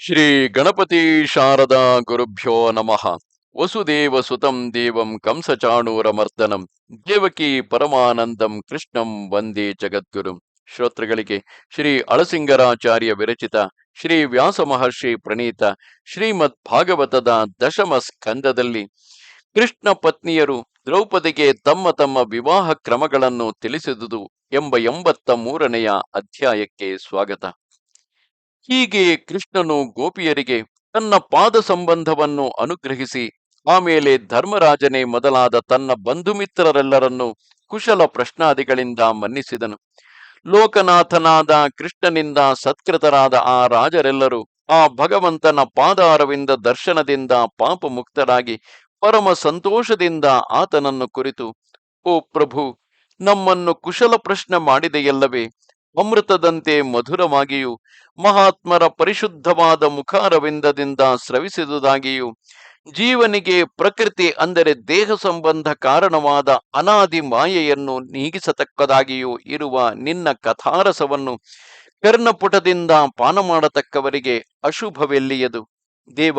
ಶ್ರೀ ಗಣಪತಿ ಶಾರದಾ ಗುರುಭ್ಯೋ ನಮಃ. ವಸುದೇವ ಸುತಂ ದೇವಂ ಕಂಸಚಾಣೂರಮರ್ದನಂ. ದೇವಕಿ ಪರಮಾನಂದಂ ಕೃಷ್ಣಂ ವಂದೇ ಜಗದ್ಗುರುಂ. ಶ್ರೋತೃಗಳಿಗೆ ಶ್ರೀ ಅಳಸಿಂಗರಾಚಾರ್ಯ ವಿರಚಿತ ಶ್ರೀ ವ್ಯಾಸ ಮಹರ್ಷಿ ಪ್ರಣೀತ ಶ್ರೀಮದ್ ಭಾಗವತದ ದಶಮ ಸ್ಕಂದದಲ್ಲಿ ಕೃಷ್ಣ ಪತ್ನಿಯರು ದ್ರೌಪದಿಗೆ ತಮ್ಮ ತಮ್ಮ ವಿವಾಹ ಕ್ರಮಗಳನ್ನು ತಿಳಿಸಿದುದು ಎಂಬ ಎಂಬತ್ತ ಮೂರನೆಯ ಅಧ್ಯಾಯಕ್ಕೆ ಸ್ವಾಗತ. ಹೀಗೆ ಕೃಷ್ಣನು ಗೋಪಿಯರಿಗೆ ತನ್ನ ಪಾದ ಸಂಬಂಧವನ್ನು ಅನುಗ್ರಹಿಸಿ, ಆಮೇಲೆ ಧರ್ಮರಾಜನೇ ಮೊದಲಾದ ತನ್ನ ಬಂಧುಮಿತ್ರರೆಲ್ಲರನ್ನು ಕುಶಲ ಪ್ರಶ್ನಾದಿಗಳಿಂದ ಮನ್ನಿಸಿದನು. ಲೋಕನಾಥನಾದ ಕೃಷ್ಣನಿಂದ ಸತ್ಕೃತರಾದ ಆ ರಾಜರೆಲ್ಲರೂ ಆ ಭಗವಂತನ ಪಾದಾರವಿಂದ ದರ್ಶನದಿಂದ ಪಾಪ ಮುಕ್ತರಾಗಿ ಪರಮ ಸಂತೋಷದಿಂದ ಆತನನ್ನು ಕುರಿತು, ಓ ಪ್ರಭು, ನಮ್ಮನ್ನು ಕುಶಲ ಪ್ರಶ್ನೆ ಮಾಡಿದೆಯಲ್ಲವೇ? ಅಮೃತದಂತೆ ಮಧುರವಾಗಿಯೂ, ಮಹಾತ್ಮರ ಪರಿಶುದ್ಧವಾದ ಮುಖಾರವಿಂದದಿಂದ ಸ್ರವಿಸಿದುದಾಗಿಯೂ, ಜೀವನಿಗೆ ಪ್ರಕೃತಿ ಅಂದರೆ ದೇಹ ಸಂಬಂಧ ಕಾರಣವಾದ ಅನಾದಿ ಮಾಯೆಯನ್ನು ನೀಗಿಸತಕ್ಕದಾಗಿಯೂ ಇರುವ ನಿನ್ನ ಕಥಾರಸವನ್ನು ಕರ್ಣಪುಟದಿಂದ ಪಾನ ಮಾಡತಕ್ಕವರಿಗೆ ಅಶುಭವೆಲ್ಲಿಯದು? ದೇವ,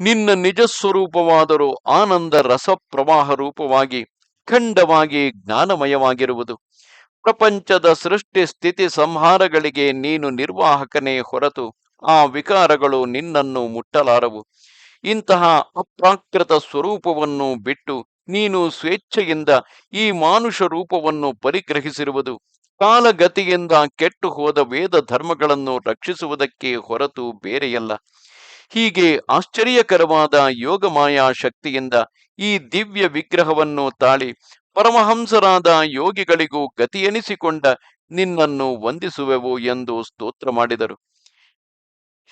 ನಿನ್ನ ನಿಜ ಸ್ವರೂಪವಾದರೂ ಆನಂದ ರಸ ಪ್ರವಾಹ ರೂಪವಾಗಿ, ಖಂಡವಾಗಿ ಜ್ಞಾನಮಯವಾಗಿರುವುದು. ಪ್ರಪಂಚದ ಸೃಷ್ಟಿ ಸ್ಥಿತಿ ಸಂಹಾರಗಳಿಗೆ ನೀನು ನಿರ್ವಾಹಕನೇ ಹೊರತು ಆ ವಿಕಾರಗಳು ನಿನ್ನನ್ನು ಮುಟ್ಟಲಾರವು. ಇಂತಹ ಅಪ್ರಾಕೃತ ಸ್ವರೂಪವನ್ನು ಬಿಟ್ಟು ನೀನು ಸ್ವೇಚ್ಛೆಯಿಂದ ಈ ಮಾನುಷ ರೂಪವನ್ನು ಪರಿಗ್ರಹಿಸಿರುವುದು, ಕಾಲಗತಿಯಿಂದ ಕೆಟ್ಟು ಹೋದ ವೇದ ಧರ್ಮಗಳನ್ನು ರಕ್ಷಿಸುವುದಕ್ಕೆ ಹೊರತು ಬೇರೆಯಲ್ಲ. ಹೀಗೆ ಆಶ್ಚರ್ಯಕರವಾದ ಯೋಗಮಾಯಾ ಶಕ್ತಿಯಿಂದ ಈ ದಿವ್ಯ ವಿಗ್ರಹವನ್ನು ತಾಳಿ ಪರಮಹಂಸರಾದ ಯೋಗಿಗಳಿಗೂ ಗತಿಯೆನಿಸಿಕೊಂಡ ನಿನ್ನನ್ನು ವಂದಿಸುವೆವು ಎಂದು ಸ್ತೋತ್ರ ಮಾಡಿದರು.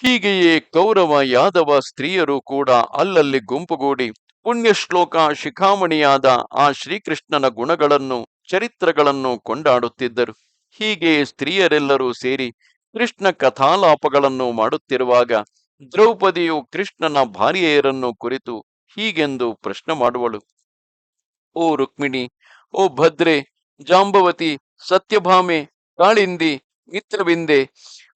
ಹೀಗೆಯೇ ಕೌರವ, ಯಾದವ ಸ್ತ್ರೀಯರು ಕೂಡ ಅಲ್ಲಲ್ಲಿ ಗುಂಪುಗೂಡಿ ಪುಣ್ಯ ಶ್ಲೋಕ ಶಿಖಾಮಣಿಯಾದ ಆ ಶ್ರೀಕೃಷ್ಣನ ಗುಣಗಳನ್ನು, ಚರಿತ್ರಗಳನ್ನು ಕೊಂಡಾಡುತ್ತಿದ್ದರು. ಹೀಗೆ ಸ್ತ್ರೀಯರೆಲ್ಲರೂ ಸೇರಿ ಕೃಷ್ಣ ಕಥಾಲಾಪಗಳನ್ನು ಮಾಡುತ್ತಿರುವಾಗ ದ್ರೌಪದಿಯು ಕೃಷ್ಣನ ಭಾರ್ಯೆಯರನ್ನು ಕುರಿತು ಹೀಗೆಂದು ಪ್ರಶ್ನೆ ಮಾಡುವಳು. ಓ ರುಕ್ಮಿಣಿ ಓ ಭದ್ರೆ, ಜಾಂಬವತಿ, ಸತ್ಯಭಾಮೆ, ಕಾಳಿಂದಿ ಮಿತ್ರವಿಂದೆ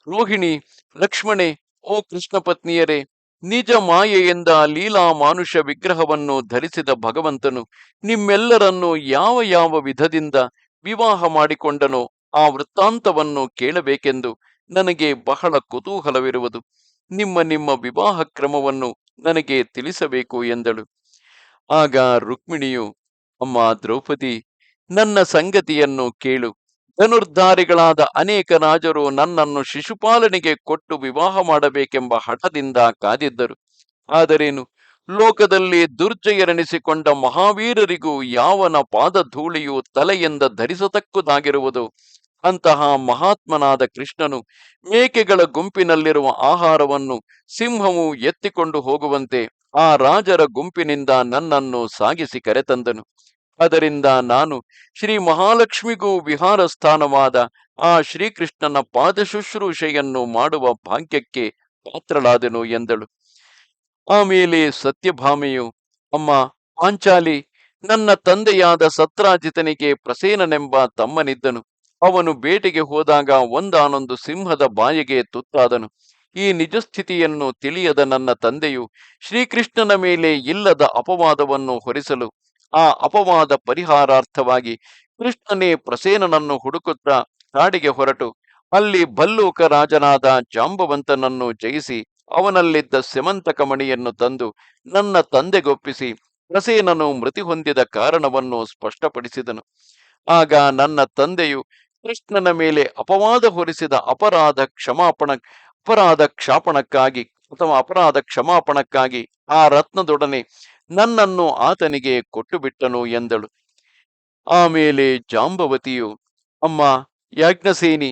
ರೋಹಿಣಿ, ಲಕ್ಷ್ಮಣೆ, ಓ ಕೃಷ್ಣ ಪತ್ನಿಯರೇ, ನಿಜ ಮಾಯೆಯಿಂದ ಲೀಲಾ ಮಾನುಷ ವಿಗ್ರಹವನ್ನು ಧರಿಸಿದ ಭಗವಂತನು ನಿಮ್ಮೆಲ್ಲರನ್ನು ಯಾವ ಯಾವ ವಿಧದಿಂದ ವಿವಾಹ ಮಾಡಿಕೊಂಡನೋ ಆ ವೃತ್ತಾಂತವನ್ನು ಕೇಳಬೇಕೆಂದು ನನಗೆ ಬಹಳ ಕುತೂಹಲವಿರುವುದು. ನಿಮ್ಮ ನಿಮ್ಮ ವಿವಾಹ ಕ್ರಮವನ್ನು ನನಗೆ ತಿಳಿಸಬೇಕು ಎಂದಳು. ಆಗ ರುಕ್ಮಿಣಿಯು ಅಮ್ಮ ದ್ರೌಪದಿ, ನನ್ನ ಸಂಗತಿಯನ್ನು ಕೇಳು. ಧನುರ್ಧಾರಿಗಳಾದ ಅನೇಕ ರಾಜರು ನನ್ನನ್ನು ಶಿಶುಪಾಲನೆಗೆ ಕೊಟ್ಟು ವಿವಾಹ ಮಾಡಬೇಕೆಂಬ ಹಠದಿಂದ ಕಾದಿದ್ದರು. ಆದರೇನು? ಲೋಕದಲ್ಲಿ ದುರ್ಜಯರೆನಿಸಿಕೊಂಡ ಮಹಾವೀರರಿಗೂ ಯಾವನ ಪಾದಧೂಳಿಯು ತಲೆಯಿಂದ ಧರಿಸತಕ್ಕುದಾಗಿರುವುದು? ಅಂತಹ ಮಹಾತ್ಮನಾದ ಕೃಷ್ಣನು ಮೇಕೆಗಳ ಗುಂಪಿನಲ್ಲಿರುವ ಆಹಾರವನ್ನು ಸಿಂಹವು ಎತ್ತಿಕೊಂಡು ಹೋಗುವಂತೆ ಆ ರಾಜರ ಗುಂಪಿನಿಂದ ನನ್ನನ್ನು ಸಾಗಿಸಿ ಕರೆತಂದನು. ಅದರಿಂದ ನಾನು ಶ್ರೀ ಮಹಾಲಕ್ಷ್ಮಿಗೂ ವಿಹಾರ ಸ್ಥಾನವಾದ ಆ ಶ್ರೀಕೃಷ್ಣನ ಪಾದಶುಶ್ರೂಷೆಯನ್ನು ಮಾಡುವ ಭಾಗ್ಯಕ್ಕೆ ಪಾತ್ರಳಾದೆನು ಎಂದಳು. ಆಮೇಲೆ ಸತ್ಯಭಾಮೆಯು, ಅಮ್ಮ, ಪಾಂಚಾಲಿ, ನನ್ನ ತಂದೆಯಾದ ಸತ್ರಾಜಿತನಿಗೆ ಪ್ರಸೇನನೆಂಬ ತಮ್ಮನಿದ್ದನು. ಅವನು ಬೇಟೆಗೆ ಹೋದಾಗ ಒಂದಾನೊಂದು ಸಿಂಹದ ಬಾಯಿಗೆ ತುತ್ತಾದನು. ಈ ನಿಜಸ್ಥಿತಿಯನ್ನು ತಿಳಿಯದ ನನ್ನ ತಂದೆಯು ಶ್ರೀಕೃಷ್ಣನ ಮೇಲೆ ಇಲ್ಲದ ಅಪವಾದವನ್ನು ಹೊರಿಸಲು ಆ ಅಪವಾದ ಪರಿಹಾರಾರ್ಥವಾಗಿ ಕೃಷ್ಣನೇ ಪ್ರಸೇನನನ್ನು ಹುಡುಕುತ್ತಾ ಕಾಡಿಗೆ ಹೊರಟು. ಅಲ್ಲಿ ಭಲ್ಲೂಕ ರಾಜನಾದ ಜಾಂಬವಂತನನ್ನು ಜಯಿಸಿ ಅವನಲ್ಲಿದ್ದ ಸೆಮಂತಕ ಮಣಿಯನ್ನು ತಂದು ನನ್ನ ತಂದೆಗೊಪ್ಪಿಸಿ ಪ್ರಸೇನನು ಮೃತಿ ಹೊಂದಿದ ಕಾರಣವನ್ನು ಸ್ಪಷ್ಟಪಡಿಸಿದನು. ಆಗ ನನ್ನ ತಂದೆಯು ಕೃಷ್ಣನ ಮೇಲೆ ಅಪವಾದ ಹೊರಿಸಿದ ಅಪರಾಧ ಕ್ಷಮಾಪಣ, ಅಪರಾಧ ಕ್ಷಾಪಣಕ್ಕಾಗಿ ಅಥವಾ ಅಪರಾಧ ಕ್ಷಮಾಪಣಕ್ಕಾಗಿ ಆ ರತ್ನದೊಡನೆ ನನ್ನನ್ನು ಆತನಿಗೆ ಕೊಟ್ಟು ಬಿಟ್ಟನು ಎಂದಳು. ಆಮೇಲೆ ಜಾಂಬವತಿಯು, ಅಮ್ಮ, ಯಾಜ್ಞಸೇನಿ,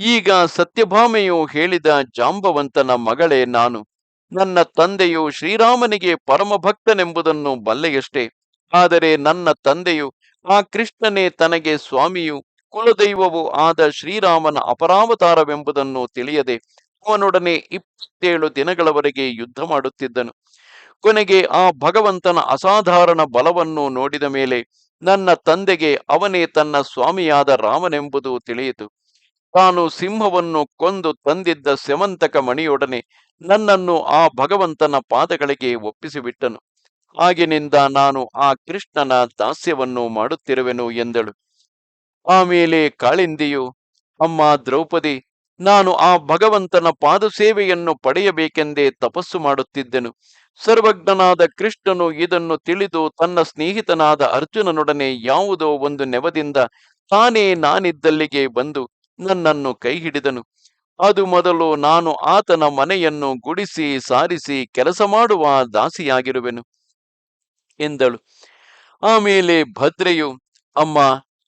ಈಗ ಸತ್ಯಭಾಮೆಯು ಹೇಳಿದ ಜಾಂಬವಂತನ ಮಗಳೇ ನಾನು. ನನ್ನ ತಂದೆಯು ಶ್ರೀರಾಮನಿಗೆ ಪರಮಭಕ್ತನೆಂಬುದನ್ನು ಬಲ್ಲೆಯಷ್ಟೇ. ಆದರೆ ನನ್ನ ತಂದೆಯು, ಆ ಕೃಷ್ಣನೇ ತನಗೆ ಸ್ವಾಮಿಯು, ಕುಲದೈವವೂ ಆದ ಶ್ರೀರಾಮನ ಅಪರಾವತಾರವೆಂಬುದನ್ನು ತಿಳಿಯದೆ, ಅವನೊಡನೆ ಇಪ್ಪತ್ತೇಳು ದಿನಗಳವರೆಗೆ ಯುದ್ಧ ಮಾಡುತ್ತಿದ್ದನು. ಕೊನೆಗೆ ಆ ಭಗವಂತನ ಅಸಾಧಾರಣ ಬಲವನ್ನು ನೋಡಿದ ಮೇಲೆ ನನ್ನ ತಂದೆಗೆ ಅವನೇ ತನ್ನ ಸ್ವಾಮಿಯಾದ ರಾಮನೆಂಬುದು ತಿಳಿಯಿತು. ತಾನು ಸಿಂಹವನ್ನು ಕೊಂದು ತಂದಿದ್ದ ಸೆಮಂತಕ ಮಣಿಯೊಡನೆ ನನ್ನನ್ನು ಆ ಭಗವಂತನ ಪಾದಗಳಿಗೆ ಒಪ್ಪಿಸಿಬಿಟ್ಟನು. ಆಗಿನಿಂದ ನಾನು ಆ ಕೃಷ್ಣನ ದಾಸ್ಯವನ್ನು ಮಾಡುತ್ತಿರುವೆನು ಎಂದಳು. ಆಮೇಲೆ ಕಾಳಿಂದಿಯು, ಅಮ್ಮ ದ್ರೌಪದಿ, ನಾನು ಆ ಭಗವಂತನ ಪಾದ ಸೇವೆಯನ್ನು ಪಡೆಯಬೇಕೆಂದೇ ತಪಸ್ಸು ಮಾಡುತ್ತಿದ್ದೆನು. ಸರ್ವಜ್ಞನಾದ ಕೃಷ್ಣನು ಇದನ್ನು ತಿಳಿದು ತನ್ನ ಸ್ನೇಹಿತನಾದ ಅರ್ಜುನನೊಡನೆ ಯಾವುದೋ ಒಂದು ನೆವದಿಂದ ತಾನೇ ನಾನಿದ್ದಲ್ಲಿಗೆ ಬಂದು ನನ್ನನ್ನು ಕೈ ಹಿಡಿದನು ಅದು ಮೊದಲು ನಾನು ಆತನ ಮನೆಯನ್ನು ಗುಡಿಸಿ ಸಾರಿಸಿ ಕೆಲಸ ಮಾಡುವ ದಾಸಿಯಾಗಿರುವೆನು ಎಂದಳು. ಆಮೇಲೆ ಭದ್ರೆಯು, ಅಮ್ಮ,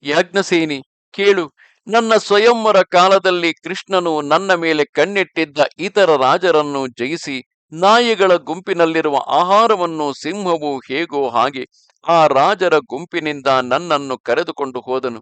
ಯಾಜ್ಞಸೇನಿ, ಕೇಳು, ನನ್ನ ಸ್ವಯಂವರ ಕಾಲದಲ್ಲಿ ಕೃಷ್ಣನು ನನ್ನ ಮೇಲೆ ಕಣ್ಣಿಟ್ಟಿದ್ದ ಇತರ ರಾಜರನ್ನು ಜಯಿಸಿ ನಾಯಿಗಳ ಗುಂಪಿನಲ್ಲಿರುವ ಆಹಾರವನ್ನು ಸಿಂಹವು ಹೇಗೋ ಹಾಗೆ ಆ ರಾಜರ ಗುಂಪಿನಿಂದ ನನ್ನನ್ನು ಕರೆದುಕೊಂಡು ಹೋದನು.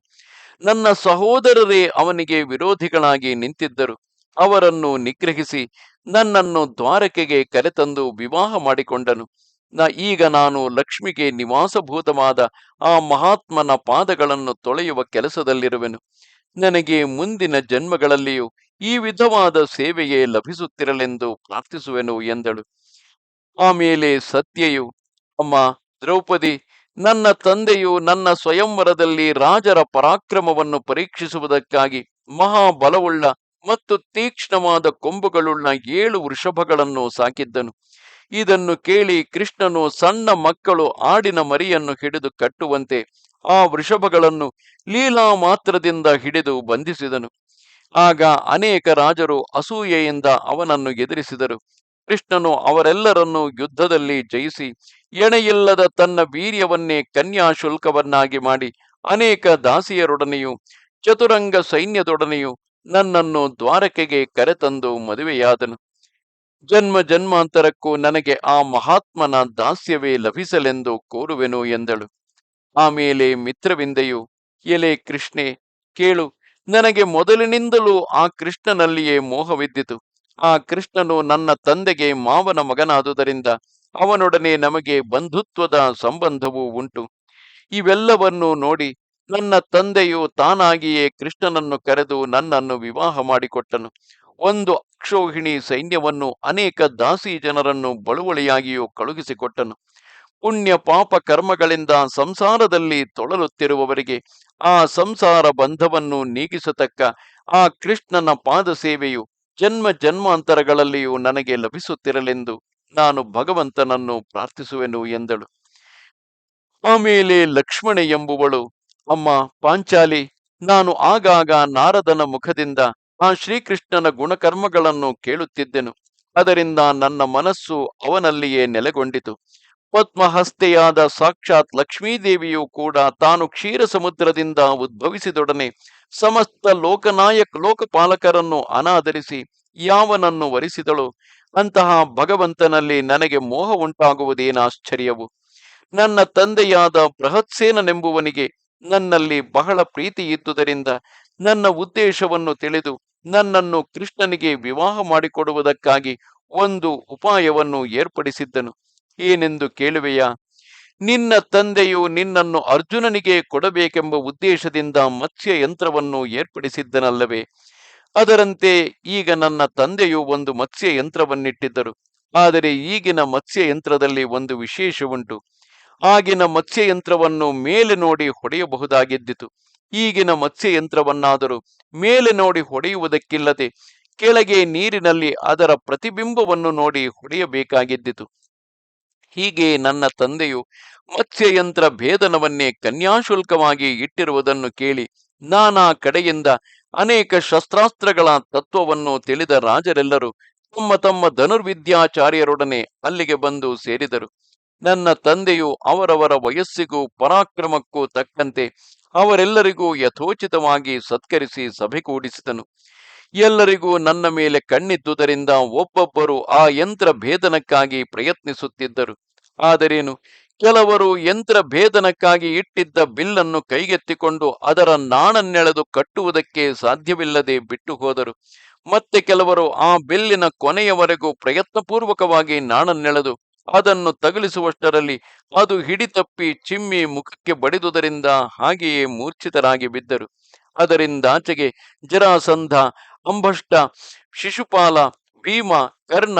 ನನ್ನ ಸಹೋದರರೇ ಅವನಿಗೆ ವಿರೋಧಿಗಳಾಗಿ ನಿಂತಿದ್ದರು. ಅವರನ್ನು ನಿಗ್ರಹಿಸಿ ನನ್ನನ್ನು ದ್ವಾರಕೆಗೆ ಕರೆತಂದು ವಿವಾಹ ಮಾಡಿಕೊಂಡನು. ನ ಈಗ ನಾನು ಲಕ್ಷ್ಮಿಗೆ ನಿವಾಸಭೂತವಾದ ಆ ಮಹಾತ್ಮನ ಪಾದಗಳನ್ನು ತೊಳೆಯುವ ಕೆಲಸದಲ್ಲಿರುವೆನು. ನನಗೆ ಮುಂದಿನ ಜನ್ಮಗಳಲ್ಲಿಯೂ ಈ ವಿಧವಾದ ಸೇವೆಯೇ ಲಭಿಸುತ್ತಿರಲೆಂದು ಪ್ರಾರ್ಥಿಸುವೆನು ಎಂದಳು. ಆಮೇಲೆ ಸತ್ಯೆಯು, ಅಮ್ಮ, ದ್ರೌಪದಿ, ನನ್ನ ತಂದೆಯು ನನ್ನ ಸ್ವಯಂವರದಲ್ಲಿ ರಾಜರ ಪರಾಕ್ರಮವನ್ನು ಪರೀಕ್ಷಿಸುವುದಕ್ಕಾಗಿ ಮಹಾಬಲವುಳ್ಳ ಮತ್ತು ತೀಕ್ಷ್ಣವಾದ ಕೊಂಬುಗಳುಳ್ಳ ಏಳು ವೃಷಭಗಳನ್ನು ಸಾಕಿದ್ದನು. ಇದನ್ನು ಕೇಳಿ ಕೃಷ್ಣನು ಸಣ್ಣ ಮಕ್ಕಳು ಆಡಿನ ಮರಿಯನ್ನು ಹಿಡಿದು ಕಟ್ಟುವಂತೆ ಆ ವೃಷಭಗಳನ್ನು ಲೀಲಾ ಮಾತ್ರದಿಂದ ಹಿಡಿದು ಬಂಧಿಸಿದನು. ಆಗ ಅನೇಕ ರಾಜರು ಅಸೂಯೆಯಿಂದ ಅವನನ್ನು ಎದುರಿಸಿದರು. ಕೃಷ್ಣನು ಅವರೆಲ್ಲರನ್ನೂ ಯುದ್ಧದಲ್ಲಿ ಜಯಿಸಿ, ಎಣೆಯಿಲ್ಲದ ತನ್ನ ವೀರ್ಯವನ್ನೇ ಕನ್ಯಾ ಶುಲ್ಕವನ್ನಾಗಿ ಮಾಡಿ, ಅನೇಕ ದಾಸಿಯರೊಡನೆಯೂ, ಚತುರಂಗ ಸೈನ್ಯದೊಡನೆಯೂ ನನ್ನನ್ನು ದ್ವಾರಕೆಗೆ ಕರೆತಂದು ಮದುವೆಯಾದನು. ಜನ್ಮ ಜನ್ಮಾಂತರಕ್ಕೂ ನನಗೆ ಆ ಮಹಾತ್ಮನ ದಾಸ್ಯವೇ ಲಭಿಸಲೆಂದು ಕೋರುವೆನು ಎಂದಳು. ಆಮೇಲೆ ಮಿತ್ರವಿಂದೆಯು, ಎಲೆ ಕೃಷ್ಣೆ, ಕೇಳು ನನಗೆ ಮೊದಲಿನಿಂದಲೂ ಆ ಕೃಷ್ಣನಲ್ಲಿಯೇ ಮೋಹವಿದ್ದಿತು. ಆ ಕೃಷ್ಣನು ನನ್ನ ತಂದೆಗೆ ಮಾವನ ಮಗನಾದುದರಿಂದ ಅವನೊಡನೆ ನಮಗೆ ಬಂಧುತ್ವದ ಸಂಬಂಧವೂ ಉಂಟು. ಇವೆಲ್ಲವನ್ನೂ ನೋಡಿ ನನ್ನ ತಂದೆಯು ತಾನಾಗಿಯೇ ಕೃಷ್ಣನನ್ನು ಕರೆದು ನನ್ನನ್ನು ವಿವಾಹ ಮಾಡಿಕೊಟ್ಟನು. ಒಂದು ಅಕ್ಷೋಹಿಣಿ ಸೈನ್ಯವನ್ನು ಅನೇಕ ದಾಸಿ ಜನರನ್ನು ಬಳುವಳಿಯಾಗಿಯೂ ಕಳುಹಿಸಿಕೊಟ್ಟನು. ಪುಣ್ಯ ಪಾಪ ಕರ್ಮಗಳಿಂದ ಸಂಸಾರದಲ್ಲಿ ತೊಳಲುತ್ತಿರುವವರಿಗೆ ಆ ಸಂಸಾರ ಬಂಧವನ್ನು ನೀಗಿಸತಕ್ಕ ಆ ಕೃಷ್ಣನ ಪಾದ ಸೇವೆಯು ಜನ್ಮ ಜನ್ಮಾಂತರಗಳಲ್ಲಿಯೂ ನನಗೆ ಲಭಿಸುತ್ತಿರಲೆಂದು ನಾನು ಭಗವಂತನನ್ನು ಪ್ರಾರ್ಥಿಸುವೆನು ಎಂದಳು. ಆಮೇಲೆ ಲಕ್ಷ್ಮಣೆ ಎಂಬುವಳು, ಅಮ್ಮ, ಪಾಂಚಾಲಿ, ನಾನು ಆಗಾಗ ನಾರದನ ಮುಖದಿಂದ ಆ ಶ್ರೀಕೃಷ್ಣನ ಗುಣಕರ್ಮಗಳನ್ನು ಕೇಳುತ್ತಿದ್ದೆನು. ಅದರಿಂದ ನನ್ನ ಮನಸ್ಸು ಅವನಲ್ಲಿಯೇ ನೆಲೆಗೊಂಡಿತು. ಪದ್ಮಹಸ್ತೆಯಾದ ಸಾಕ್ಷಾತ್ ಲಕ್ಷ್ಮೀದೇವಿಯು ಕೂಡ ತಾನು ಕ್ಷೀರ ಸಮುದ್ರದಿಂದ ಉದ್ಭವಿಸಿದೊಡನೆ ಸಮಸ್ತ ಲೋಕನಾಯಕ್ ಲೋಕಪಾಲಕರನ್ನು ಅನಾದರಿಸಿ ಯಾವನನ್ನು ವರಿಸಿದಳು? ಅಂತಹ ಭಗವಂತನಲ್ಲಿ ನನಗೆ ಮೋಹ ಉಂಟಾಗುವುದೇನಾಶ್ಚರ್ಯವು ನನ್ನ ತಂದೆಯಾದ ಬೃಹತ್ಸೇನನೆಂಬುವನಿಗೆ ನನ್ನಲ್ಲಿ ಬಹಳ ಪ್ರೀತಿ ಇದ್ದುದರಿಂದ ನನ್ನ ಉದ್ದೇಶವನ್ನು ತಿಳಿದು ನನ್ನನ್ನು ಕೃಷ್ಣನಿಗೆ ವಿವಾಹ ಮಾಡಿಕೊಡುವುದಕ್ಕಾಗಿ ಒಂದು ಉಪಾಯವನ್ನು ಏರ್ಪಡಿಸಿದ್ದನು. ಏನೆಂದು ಕೇಳುವೆಯಾ? ನಿನ್ನ ತಂದೆಯು ನಿನ್ನನ್ನು ಅರ್ಜುನನಿಗೆ ಕೊಡಬೇಕೆಂಬ ಉದ್ದೇಶದಿಂದ ಮತ್ಸ್ಯ ಯಂತ್ರವನ್ನು ಏರ್ಪಡಿಸಿದ್ದನಲ್ಲವೇ? ಅದರಂತೆ ಈಗ ನನ್ನ ತಂದೆಯು ಒಂದು ಮತ್ಸ್ಯ ಯಂತ್ರವನ್ನಿಟ್ಟಿದ್ದರು ಆದರೆ ಈಗಿನ ಮತ್ಸ್ಯ ಯಂತ್ರದಲ್ಲಿ ಒಂದು ವಿಶೇಷ ಉಂಟು ಆಗಿನ ಮತ್ಸ್ಯ ಯಂತ್ರವನ್ನು ಮೇಲೆ ನೋಡಿ ಹೊಡೆಯಬಹುದಾಗಿದ್ದಿತು. ಈಗಿನ ಮತ್ಸ್ಯ ಯಂತ್ರವನ್ನಾದರೂ ಮೇಲೆ ನೋಡಿ ಹೊಡೆಯುವುದಕ್ಕಿಲ್ಲದೆ ಕೆಳಗೆ ನೀರಿನಲ್ಲಿ ಅದರ ಪ್ರತಿಬಿಂಬವನ್ನು ನೋಡಿ ಹೊಡೆಯಬೇಕಾಗಿದ್ದಿತು. ಹೀಗೆ ನನ್ನ ತಂದೆಯು ಮತ್ಸ್ಯಯಂತ್ರ ಭೇದನವನ್ನೇ ಕನ್ಯಾಶುಲ್ಕವಾಗಿ ಇಟ್ಟಿರುವುದನ್ನು ಕೇಳಿ ನಾನಾ ಕಡೆಯಿಂದ ಅನೇಕ ಶಸ್ತ್ರಾಸ್ತ್ರಗಳ ತತ್ವವನ್ನು ತಿಳಿದ ರಾಜರೆಲ್ಲರೂ ತಮ್ಮ ತಮ್ಮ ಧನುರ್ವಿದ್ಯಾಚಾರ್ಯರೊಡನೆ ಅಲ್ಲಿಗೆ ಬಂದು ಸೇರಿದರು. ನನ್ನ ತಂದೆಯು ಅವರವರ ವಯಸ್ಸಿಗೂ ಪರಾಕ್ರಮಕ್ಕೂ ತಕ್ಕಂತೆ ಅವರೆಲ್ಲರಿಗೂ ಯಥೋಚಿತವಾಗಿ ಸತ್ಕರಿಸಿ ಸಭೆ ಕೂಡಿಸಿದನು. ಎಲ್ಲರಿಗೂ ನನ್ನ ಮೇಲೆ ಕಣ್ಣಿದ್ದುದರಿಂದ ಒಬ್ಬೊಬ್ಬರು ಆ ಯಂತ್ರ ಭೇದನಕ್ಕಾಗಿ ಪ್ರಯತ್ನಿಸುತ್ತಿದ್ದರು. ಆದರೇನು? ಕೆಲವರು ಯಂತ್ರ ಭೇದನಕ್ಕಾಗಿ ಇಟ್ಟಿದ್ದ ಬಿಲ್ಲನ್ನು ಕೈಗೆತ್ತಿಕೊಂಡು ಅದರ ನಾಣನ್ನೆಳೆದು ಕಟ್ಟುವುದಕ್ಕೆ ಸಾಧ್ಯವಿಲ್ಲದೆ ಬಿಟ್ಟು ಹೋದರು ಮತ್ತೆ ಕೆಲವರು ಆ ಬಿಲ್ಲಿನ ಕೊನೆಯವರೆಗೂ ಪ್ರಯತ್ನಪೂರ್ವಕವಾಗಿ ನಾಣನ್ನೆಳೆದು ಅದನ್ನು ತಗಲಿಸುವಷ್ಟರಲ್ಲಿ ಅದು ಹಿಡಿತಪ್ಪಿ ಚಿಮ್ಮಿ ಮುಖಕ್ಕೆ ಬಡಿದುದರಿಂದ ಹಾಗೆಯೇ ಮೂರ್ಛಿತರಾಗಿ ಬಿದ್ದರು. ಅದರಿಂದಾಚೆಗೆ ಜರಾಸಂಧ, ಅಂಬಷ್ಟ, ಶಿಶುಪಾಲ, ಭೀಮ, ಕರ್ಣ,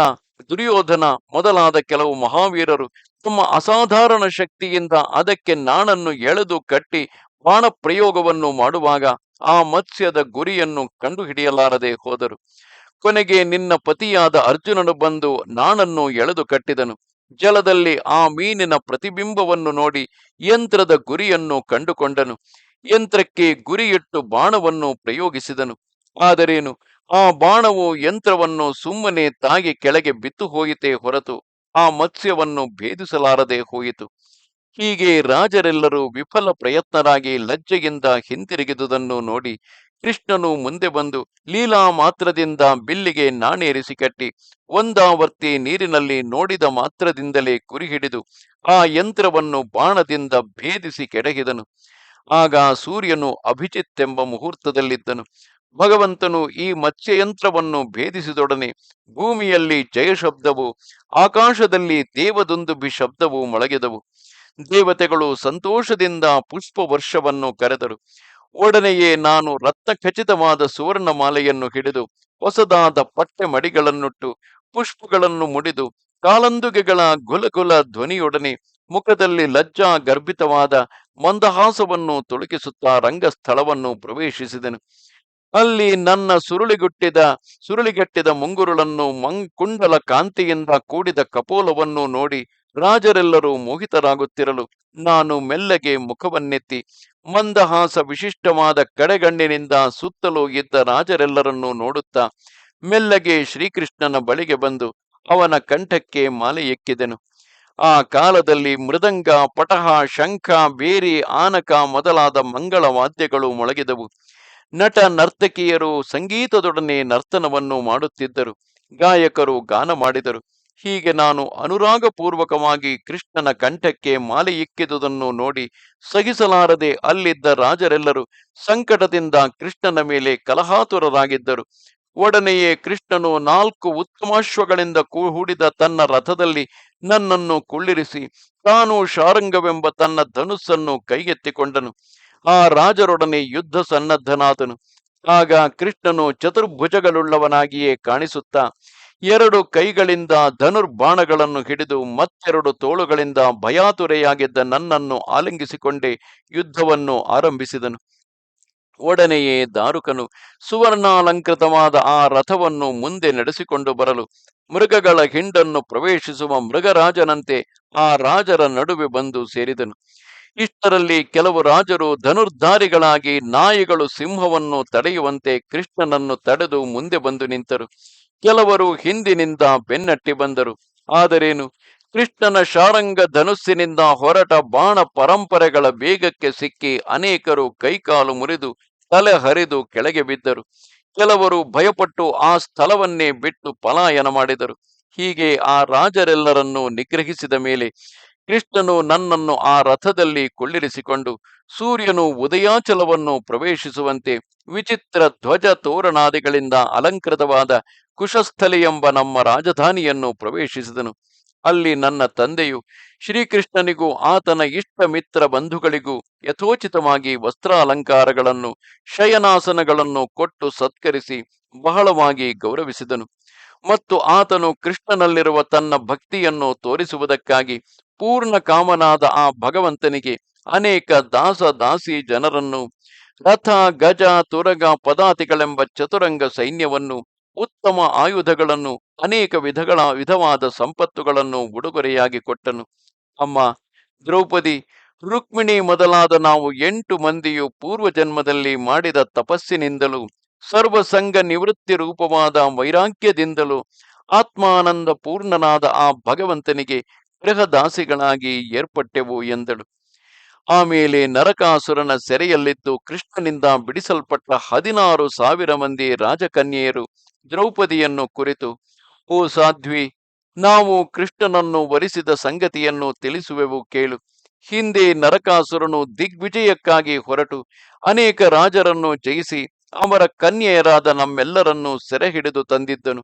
ದುರ್ಯೋಧನ ಮೊದಲಾದ ಕೆಲವು ಮಹಾವೀರರು ತಮ್ಮ ಅಸಾಧಾರಣ ಶಕ್ತಿಯಿಂದ ಅದಕ್ಕೆ ನಾಣನ್ನು ಎಳೆದು ಕಟ್ಟಿ ಬಾಣ ಪ್ರಯೋಗವನ್ನು ಮಾಡುವಾಗ ಆ ಮತ್ಸ್ಯದ ಗುರಿಯನ್ನು ಕಂಡುಹಿಡಿಯಲಾರದೆ ಹೋದರು. ಕೊನೆಗೆ ನಿನ್ನ ಪತಿಯಾದ ಅರ್ಜುನನು ಬಂದು ನಾಣನ್ನು ಎಳೆದು ಕಟ್ಟಿದನು. ಜಲದಲ್ಲಿ ಆ ಮೀನಿನ ಪ್ರತಿಬಿಂಬವನ್ನು ನೋಡಿ ಯಂತ್ರದ ಗುರಿಯನ್ನು ಕಂಡುಕೊಂಡನು. ಯಂತ್ರಕ್ಕೆ ಗುರಿಯಿಟ್ಟು ಬಾಣವನ್ನು ಪ್ರಯೋಗಿಸಿದನು. ಆದರೇನು, ಆ ಬಾಣವು ಯಂತ್ರವನ್ನು ಸುಮ್ಮನೆ ತಾಗಿ ಕೆಳಗೆ ಬಿತ್ತು ಹೋಯಿತೇ ಹೊರತು ಆ ಮತ್ಸ್ಯವನ್ನು ಭೇದಿಸಲಾರದೆ ಹೋಯಿತು. ಹೀಗೆ ರಾಜರೆಲ್ಲರೂ ವಿಫಲ ಪ್ರಯತ್ನರಾಗಿ ಲಜ್ಜೆಯಿಂದ ಹಿಂತಿರುಗಿದುದನ್ನು ನೋಡಿ ಕೃಷ್ಣನು ಮುಂದೆ ಬಂದು ಲೀಲಾ ಮಾತ್ರದಿಂದ ಬಿಲ್ಲಿಗೆ ನಾಣೇರಿಸಿ ಕಟ್ಟಿ ಒಂದಾವರ್ತಿ ನೀರಿನಲ್ಲಿ ನೋಡಿದ ಮಾತ್ರದಿಂದಲೇ ಕುರಿ ಹಿಡಿದು ಆ ಯಂತ್ರವನ್ನು ಬಾಣದಿಂದ ಭೇದಿಸಿ ಕೆಡಹಿದನು. ಆಗ ಸೂರ್ಯನು ಅಭಿಜಿತ್ತೆಂಬ ಮುಹೂರ್ತದಲ್ಲಿದ್ದನು. ಭಗವಂತನು ಈ ಮತ್ಸ್ಯಯಂತ್ರವನ್ನು ಭೇದಿಸಿದೊಡನೆ ಭೂಮಿಯಲ್ಲಿ ಜಯಶಬ್ದವು ಆಕಾಶದಲ್ಲಿ ದೇವದೊಂದುಬಿ ಶಬ್ದವು ಮೊಳಗಿದವು. ದೇವತೆಗಳು ಸಂತೋಷದಿಂದ ಪುಷ್ಪ ವರ್ಷವನ್ನು ಕರೆದರು. ಒಡನೆಯೇ ನಾನು ರತ್ನ ಖಚಿತವಾದ ಸುವರ್ಣ ಮಾಲೆಯನ್ನು ಹಿಡಿದು, ಹೊಸದಾದ ಪಟ್ಟೆ ಮಡಿಗಳನ್ನುಟ್ಟು ಪುಷ್ಪಗಳನ್ನು ಮುಡಿದು, ಕಾಲಂದುಗೆಗಳ ಗುಲಗುಲ ಧ್ವನಿಯೊಡನೆ ಮುಖದಲ್ಲಿ ಲಜ್ಜಾ ಗರ್ಭಿತವಾದ ಮಂದಹಾಸವನ್ನು ತುಳುಕಿಸುತ್ತಾ ರಂಗಸ್ಥಳವನ್ನು ಪ್ರವೇಶಿಸಿದನು. ಅಲ್ಲಿ ನನ್ನ ಸುರುಳಿಗುಟ್ಟಿದ, ಸುರುಳಿಗಟ್ಟಿದ ಮುಂಗುರುಳನ್ನು ಮಂಕುಂಡಲ ಕಾಂತಿಯಿಂದ ಕೂಡಿದ ಕಪೋಲವನ್ನು ನೋಡಿ ರಾಜರೆಲ್ಲರೂ ಮೋಹಿತರಾಗುತ್ತಿರಲು ನಾನು ಮೆಲ್ಲಗೆ ಮುಖವನ್ನೆತ್ತಿ ಮಂದಹಾಸ ವಿಶಿಷ್ಟವಾದ ಕಡೆಗಣ್ಣಿನಿಂದ ಸುತ್ತಲೂ ಇದ್ದ ರಾಜರೆಲ್ಲರನ್ನೂ ನೋಡುತ್ತಾ ಮೆಲ್ಲಗೆ ಶ್ರೀಕೃಷ್ಣನ ಬಳಿಗೆ ಬಂದು ಅವನ ಕಂಠಕ್ಕೆ ಮಾಲೆ ಎಕ್ಕಿದೆನು. ಆ ಕಾಲದಲ್ಲಿ ಮೃದಂಗ, ಪಟಹ, ಶಂಖ, ಬೇರಿ, ಆನಕ ಮೊದಲಾದ ಮಂಗಳ ವಾದ್ಯಗಳು ಮೊಳಗಿದವು. ನಟ ನರ್ತಕಿಯರು ಸಂಗೀತದೊಡನೆ ನರ್ತನವನ್ನು ಮಾಡುತ್ತಿದ್ದರು. ಗಾಯಕರು ಗಾನ ಮಾಡಿದರು. ಹೀಗೆ ನಾನು ಅನುರಾಗಪೂರ್ವಕವಾಗಿ ಕೃಷ್ಣನ ಕಂಠಕ್ಕೆ ಮಾಲೆ ಇಕ್ಕಿದುದನ್ನು ನೋಡಿ ಸಹಿಸಲಾರದೆ ಅಲ್ಲಿದ್ದ ರಾಜರೆಲ್ಲರೂ ಸಂಕಟದಿಂದ ಕೃಷ್ಣನ ಮೇಲೆ ಕಲಹಾತುರರಾಗಿದ್ದರು. ಒಡನೆಯೇ ಕೃಷ್ಣನು ನಾಲ್ಕು ಉತ್ತಮಾಶ್ವಗಳಿಂದ ಕೂಡಿದ ತನ್ನ ರಥದಲ್ಲಿ ನನ್ನನ್ನು ಕುಳ್ಳಿರಿಸಿ, ತಾನು ಶಾರಂಗವೆಂಬ ತನ್ನ ಧನುಸ್ಸನ್ನು ಕೈಗೆತ್ತಿಕೊಂಡನು. ಆ ರಾಜರೊಡನೆ ಯುದ್ಧ ಸನ್ನದ್ಧನಾತನು ಆಗ ಕೃಷ್ಣನು ಚತುರ್ಭುಜಗಳುಳ್ಳವನಾಗಿಯೇ ಕಾಣಿಸುತ್ತಾ, ಎರಡು ಕೈಗಳಿಂದ ಧನುರ್ಬಾಣಗಳನ್ನು ಹಿಡಿದು ಮತ್ತೆರಡು ತೋಳುಗಳಿಂದ ಭಯಾತುರೆಯಾಗಿದ್ದ ನನ್ನನ್ನು ಆಲಿಂಗಿಸಿಕೊಂಡೇ ಯುದ್ಧವನ್ನು ಆರಂಭಿಸಿದನು. ಒಡನೆಯೇ ದಾರುಕನು ಸುವರ್ಣಾಲಂಕೃತವಾದ ಆ ರಥವನ್ನು ಮುಂದೆ ನಡೆಸಿಕೊಂಡು ಬರಲು, ಮೃಗಗಳ ಹಿಂಡನ್ನು ಪ್ರವೇಶಿಸುವ ಮೃಗರಾಜನಂತೆ ಆ ರಾಜರ ನಡುವೆ ಬಂದು ಸೇರಿದನು. ಇಷ್ಟರಲ್ಲಿ ಕೆಲವು ರಾಜರು ಧನುರ್ಧಾರಿಗಳಾಗಿ ನಾಯಿಗಳು ಸಿಂಹವನ್ನು ತಡೆಯುವಂತೆ ಕೃಷ್ಣನನ್ನು ತಡೆದು ಮುಂದೆ ಬಂದು ನಿಂತರು. ಕೆಲವರು ಹಿಂದಿನಿಂದ ಬೆನ್ನಟ್ಟಿ ಬಂದರು. ಆದರೇನು? ಕೃಷ್ಣನ ಶಾರಂಗ ಧನುಸ್ಸಿನಿಂದ ಹೊರಟ ಬಾಣ ಪರಂಪರೆಗಳ ವೇಗಕ್ಕೆ ಸಿಕ್ಕಿ ಅನೇಕರು ಕೈಕಾಲು ಮುರಿದು ತಲೆ ಹರಿದು ಕೆಳಗೆ ಬಿದ್ದರು. ಕೆಲವರು ಭಯಪಟ್ಟು ಆ ಸ್ಥಳವನ್ನೇ ಬಿಟ್ಟು ಪಲಾಯನ ಮಾಡಿದರು. ಹೀಗೆ ಆ ರಾಜರೆಲ್ಲರನ್ನು ನಿಗ್ರಹಿಸಿದ ಮೇಲೆ ಕೃಷ್ಣನು ನನ್ನನ್ನು ಆ ರಥದಲ್ಲಿ ಕೊಳ್ಳಿರಿಸಿಕೊಂಡು ಸೂರ್ಯನು ಉದಯಾಚಲವನ್ನು ಪ್ರವೇಶಿಸುವಂತೆ ವಿಚಿತ್ರ ಧ್ವಜ ತೋರಣಾದಿಗಳಿಂದ ಅಲಂಕೃತವಾದ ಕುಶಸ್ಥಲಿ ಎಂಬ ನಮ್ಮ ರಾಜಧಾನಿಯನ್ನು ಪ್ರವೇಶಿಸಿದನು. ಅಲ್ಲಿ ನನ್ನ ತಂದೆಯು ಶ್ರೀಕೃಷ್ಣನಿಗೂ ಆತನ ಇಷ್ಟ ಮಿತ್ರ ಬಂಧುಗಳಿಗೂ ಯಥೋಚಿತವಾಗಿ ವಸ್ತ್ರಾಲಂಕಾರಗಳನ್ನು, ಶಯನಾಸನಗಳನ್ನು ಕೊಟ್ಟು ಸತ್ಕರಿಸಿ ಬಹಳವಾಗಿ ಗೌರವಿಸಿದನು. ಮತ್ತು ಆತನು ಕೃಷ್ಣನಲ್ಲಿರುವ ತನ್ನ ಭಕ್ತಿಯನ್ನು ತೋರಿಸುವುದಕ್ಕಾಗಿ ಪೂರ್ಣ ಕಾಮನಾದ ಆ ಭಗವಂತನಿಗೆ ಅನೇಕ ದಾಸ ದಾಸಿ ಜನರನ್ನು ರಥ, ಗಜ, ತುರಗ, ಪದಾತಿಗಳೆಂಬ ಚತುರಂಗ ಸೈನ್ಯವನ್ನು, ಉತ್ತಮ ಆಯುಧಗಳನ್ನು, ಅನೇಕ ವಿಧಗಳ ವಿಧವಾದ ಸಂಪತ್ತುಗಳನ್ನು ಉಡುಗೊರೆಯಾಗಿ ಕೊಟ್ಟನು. ಅಮ್ಮ, ದ್ರೌಪದಿ, ರುಕ್ಮಿಣಿ ಮೊದಲಾದ ನಾವು ಎಂಟು ಮಂದಿಯು ಪೂರ್ವ ಜನ್ಮದಲ್ಲಿ ಮಾಡಿದ ತಪಸ್ಸಿನಿಂದಲೂ, ಸರ್ವಸಂಗ ನಿವೃತ್ತಿ ರೂಪವಾದ ವೈರಾಗ್ಯದಿಂದಲೂ ಆತ್ಮಾನಂದ ಪೂರ್ಣನಾದ ಆ ಭಗವಂತನಿಗೆ ಗೃಹದಾಸಿಗಳಾಗಿ ಏರ್ಪಟ್ಟೆವು ಎಂದಳು. ಆಮೇಲೆ ನರಕಾಸುರನ ಸೆರೆಯಲ್ಲಿದ್ದು ಕೃಷ್ಣನಿಂದ ಬಿಡಿಸಲ್ಪಟ್ಟ ಹದಿನಾರು ಸಾವಿರ ಮಂದಿ ರಾಜಕನ್ಯೆಯರು ದ್ರೌಪದಿಯನ್ನು ಕುರಿತು, ಓ ಸಾಧ್ವಿ, ನಾವು ಕೃಷ್ಣನನ್ನು ವರಿಸಿದ ಸಂಗತಿಯನ್ನು ತಿಳಿಸುವೆವು ಕೇಳು. ಹಿಂದೆ ನರಕಾಸುರನು ದಿಗ್ವಿಜಯಕ್ಕಾಗಿ ಹೊರಟು, ಅನೇಕ ರಾಜರನ್ನು ಜಯಿಸಿ, ಅವರ ಕನ್ಯೆಯರಾದ ನಮ್ಮೆಲ್ಲರನ್ನು ಸೆರೆ ಹಿಡಿದು ತಂದಿದ್ದನು.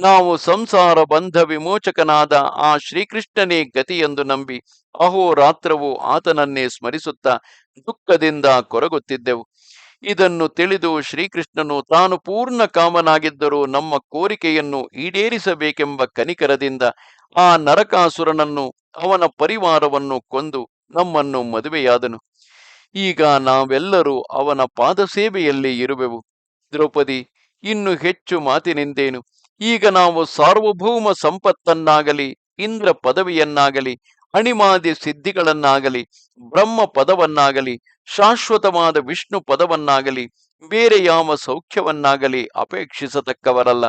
ನಾವು ಸಂಸಾರ ಬಂಧ ವಿಮೋಚಕನಾದ ಆ ಶ್ರೀಕೃಷ್ಣನೇ ಗತಿಯೆಂದು ನಂಬಿ ಅಹೋರಾತ್ರವು ಆತನನ್ನೇ ಸ್ಮರಿಸುತ್ತಾ ದುಃಖದಿಂದ ಕೊರಗುತ್ತಿದ್ದೆವು. ಇದನ್ನು ತಿಳಿದು ಶ್ರೀಕೃಷ್ಣನು ತಾನು ಪೂರ್ಣ ಕಾಮನಾಗಿದ್ದರೂ ನಮ್ಮ ಕೋರಿಕೆಯನ್ನು ಈಡೇರಿಸಬೇಕೆಂಬ ಕನಿಕರದಿಂದ ಆ ನರಕಾಸುರನನ್ನು ಅವನ ಪರಿವಾರವನ್ನು ಕೊಂದು ನಮ್ಮನ್ನು ಮದುವೆಯಾದನು. ಈಗ ನಾವೆಲ್ಲರೂ ಅವನ ಪಾದಸೇವೆಯಲ್ಲಿ ಇರುವೆವು. ದ್ರೌಪದಿ, ಇನ್ನು ಹೆಚ್ಚು ಮಾತಿನಿಂದೇನು? ಈಗ ನಾವು ಸಾರ್ವಭೌಮ ಸಂಪತ್ತನ್ನಾಗಲಿ, ಇಂದ್ರ ಪದವಿಯನ್ನಾಗಲಿ ಅಣಿಮಾದಿ ಸಿದ್ಧಿಗಳನ್ನಾಗಲಿ, ಬ್ರಹ್ಮ ಪದವನ್ನಾಗಲಿ, ಶಾಶ್ವತವಾದ ವಿಷ್ಣು ಪದವನ್ನಾಗಲಿ ಬೇರೆ ಯಾವ ಸೌಖ್ಯವನ್ನಾಗಲಿ ಅಪೇಕ್ಷಿಸತಕ್ಕವರಲ್ಲ.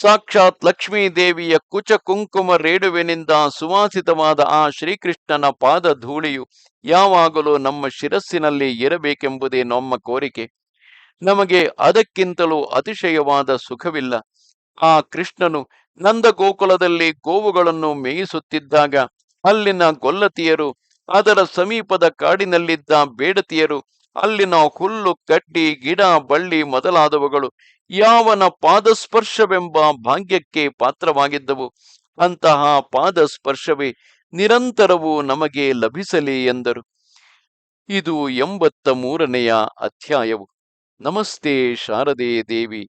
ಸಾಕ್ಷಾತ್ ಲಕ್ಷ್ಮೀ ದೇವಿಯ ಕುಚ ಕುಂಕುಮ ರೇಡುವಿನಿಂದ ಸುವಾಸಿತವಾದ ಆ ಶ್ರೀಕೃಷ್ಣನ ಪಾದ ಧೂಳಿಯು ಯಾವಾಗಲೂ ನಮ್ಮ ಶಿರಸ್ಸಿನಲ್ಲಿ ಇರಬೇಕೆಂಬುದೇ ನಮ್ಮ ಕೋರಿಕೆ. ನಮಗೆ ಅದಕ್ಕಿಂತಲೂ ಅತಿಶಯವಾದ ಸುಖವಿಲ್ಲ. ಆ ಕೃಷ್ಣನು ನಂದ ಗೋಕುಲದಲ್ಲಿ ಗೋವುಗಳನ್ನು ಮೇಯಿಸುತ್ತಿದ್ದಾಗ ಅಲ್ಲಿನ ಗೊಲ್ಲತಿಯರು, ಅದರ ಸಮೀಪದ ಕಾಡಿನಲ್ಲಿದ್ದ ಬೇಡತಿಯರು, ಅಲ್ಲಿನ ಹುಲ್ಲು, ಕಡ್ಡಿ, ಗಿಡ, ಬಳ್ಳಿ ಮೊದಲಾದವುಗಳು ಯಾವನ ಪಾದಸ್ಪರ್ಶವೆಂಬ ಭಾಗ್ಯಕ್ಕೆ ಪಾತ್ರವಾಗಿದ್ದವು. ಅಂತಹ ಪಾದಸ್ಪರ್ಶವೇ ನಿರಂತರವೂ ನಮಗೆ ಲಭಿಸಲಿ ಎಂದರು. ಇದು ಎಂಬತ್ತ ಮೂರನೆಯ ಅಧ್ಯಾಯವು. ನಮಸ್ತೆ ಶಾರದೆ ದೇವಿ.